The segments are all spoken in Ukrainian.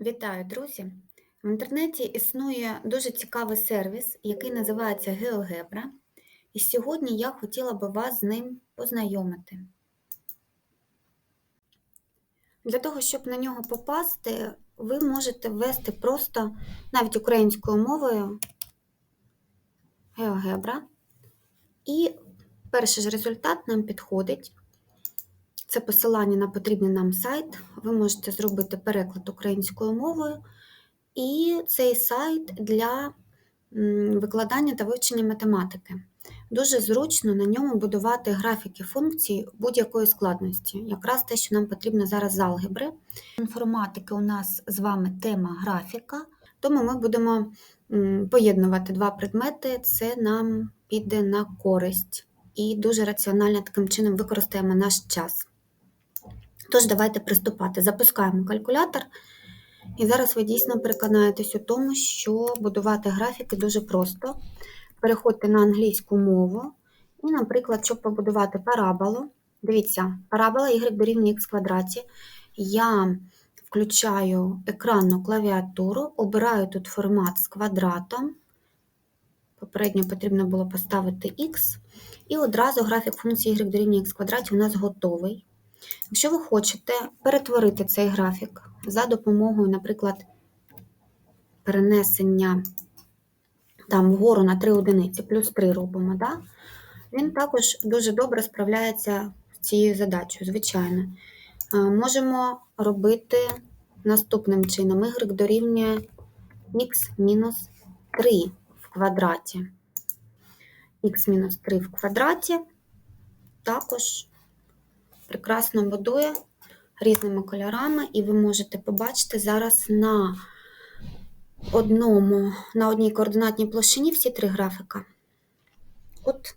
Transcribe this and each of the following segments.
Вітаю, друзі! В інтернеті існує дуже цікавий сервіс, який називається GeoGebra, і сьогодні я хотіла би вас з ним познайомити. Для того, щоб на нього попасти, ви можете ввести просто навіть українською мовою GeoGebra, і перший ж результат нам підходить. Це посилання на потрібний нам сайт. Ви можете зробити переклад українською мовою, і цей сайт для викладання та вивчення математики. Дуже зручно на ньому будувати графіки функцій будь-якої складності, якраз те, що нам потрібно зараз з алгебри. Інформатики у нас з вами тема графіка, тому ми будемо поєднувати два предмети, це нам піде на користь і дуже раціонально таким чином використаємо наш час. Тож, давайте приступати. Запускаємо калькулятор, і зараз ви дійсно переконаєтесь у тому, що будувати графіки дуже просто. Переходьте на англійську мову. І, наприклад, щоб побудувати параболу, дивіться, парабола y дорівнює х квадраті. Я включаю екранну клавіатуру, обираю тут формат з квадратом. Попередньо потрібно було поставити х. І одразу графік функції y дорівнює х квадраті у нас готовий. Якщо ви хочете перетворити цей графік за допомогою, наприклад, перенесення там вгору на 3 одиниці, плюс 3 робимо, да? він також дуже добре справляється з цією задачею, звичайно. Можемо робити наступним чином: y дорівнює х мінус 3 в квадраті. х мінус 3 в квадраті також прекрасно будує різними кольорами, і ви можете побачити зараз на одному, на одній координатній площині всі три графіка. От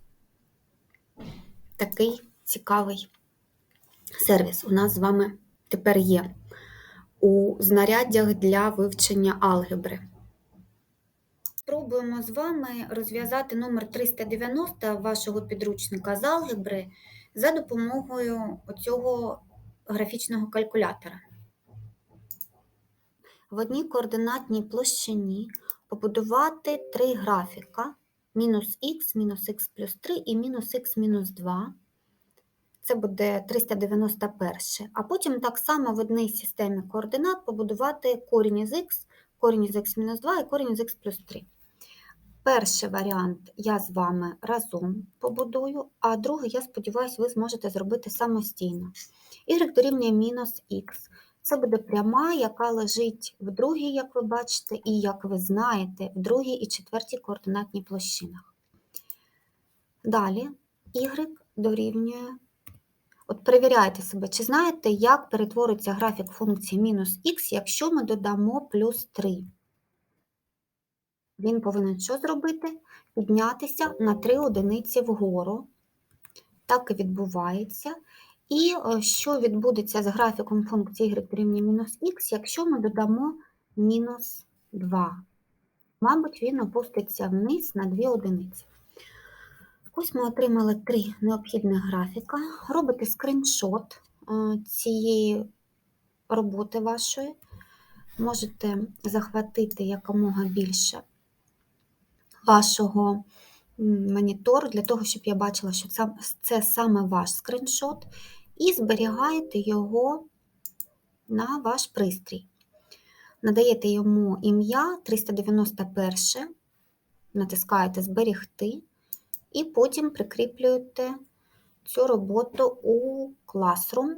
такий цікавий сервіс у нас з вами тепер є у знаряддях для вивчення алгебри. Спробуємо з вами розв'язати номер 390 вашого підручника з алгебри за допомогою цього графічного калькулятора. В одній координатній площині побудувати три графіка: мінус х, мінус х плюс 3 і мінус х мінус 2. Це буде 391. А потім так само в одній системі координат побудувати корінь із х, корінь із х мінус 2 і корінь із х плюс 3. Перший варіант я з вами разом побудую, а другий, я сподіваюся, ви зможете зробити самостійно. Y дорівнює мінус х. Це буде пряма, яка лежить в другій, як ви бачите, і, як ви знаєте, в другій і четвертій координатній площинах. Далі y дорівнює. От перевіряйте себе, чи знаєте, як перетвориться графік функції мінус х, якщо ми додамо плюс 3. Він повинен що зробити? Піднятися на 3 одиниці вгору. Так і відбувається. І е, що відбудеться з графіком функції y дорівнює мінус х, якщо ми додамо мінус 2. Мабуть, він опуститься вниз на 2 одиниці. Ось ми отримали три необхідних графіка. Робите скріншот е, цієї роботи вашої. Можете захватити якомога більше вашого монітору, для того, щоб я бачила, що це саме ваш скріншот, і зберігаєте його на ваш пристрій. Надаєте йому ім'я 391, натискаєте Зберігти, і потім прикріплюєте цю роботу у Classroom.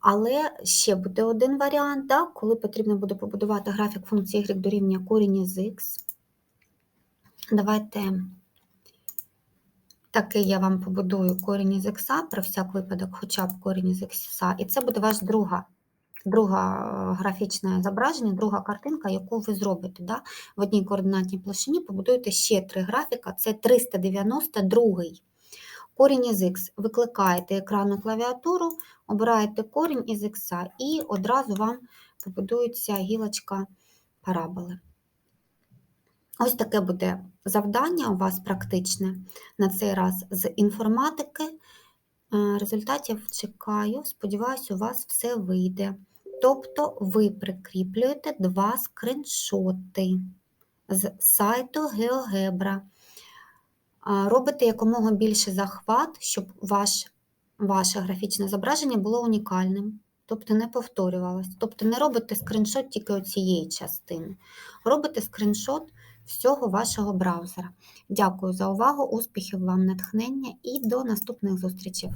Але ще буде один варіант, да, коли потрібно буде побудувати графік функції y дорівнює корінь із х. Давайте такий я вам побудую корінь із х, про всяк випадок, хоча б корінь із х, і це буде ваш друга друга е, графічне зображення, друга картинка, яку ви зробите. Да? В одній координатній площині побудуєте ще три графіка, це 392 Корінь із х. Викликаєте екранну клавіатуру, обираєте корінь із х, і одразу вам побудується гілочка параболи. Ось таке буде завдання у вас практичне на цей раз з інформатики. Е, результатів чекаю. Сподіваюся, у вас все вийде. Тобто ви прикріплюєте два скріншоти з сайту GeoGebra. Робите якомога більше захват, щоб ваш, ваше графічне зображення було унікальним, тобто не повторювалось. Тобто не робите скріншот тільки цієї частини. Робите скріншот всього вашого браузера. Дякую за увагу, успіхів вам, натхнення і до наступних зустрічей.